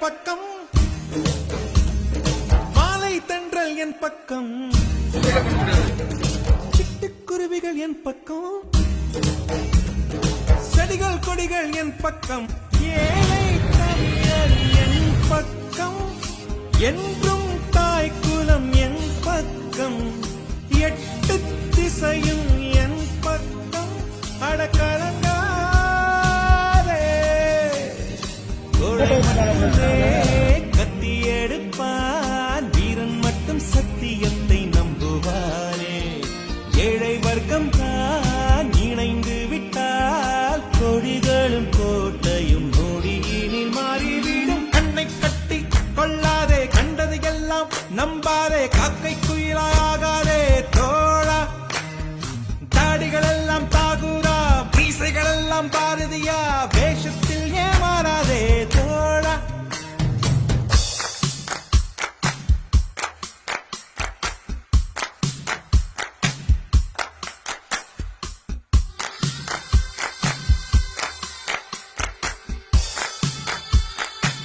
பக்கம். மாலை தென்றல் என் பக்கம். சிட்டுக்குருவிகள் என் பக்கம். செடிகள் கொடிகள் என் பக்கம். ஏழை தமிழர் என் பக்கம். என்றும் தாய் குலம் என் பக்கம். எட்டு திசையும் என் பக்கம். அடக்கலங்க என்றே கத்தி எடுப்பான். வீரன் மட்டும் சத்தியத்தை நம்புவாரே ஏழை வர்க்கம் தான் இணைந்து விட்டால் கொடிகளும் கோட்டையும் நொடியினில் மாறிவிடும். கண்ணை கட்டி கொள்ளாதே கண்டது எல்லாம் நம்பாதே காக்கை குயிலாகாதே தோழா. தாடிகள் எல்லாம் தாகூரா பாரதியா வேஷத்தில் ஏமாறாதே.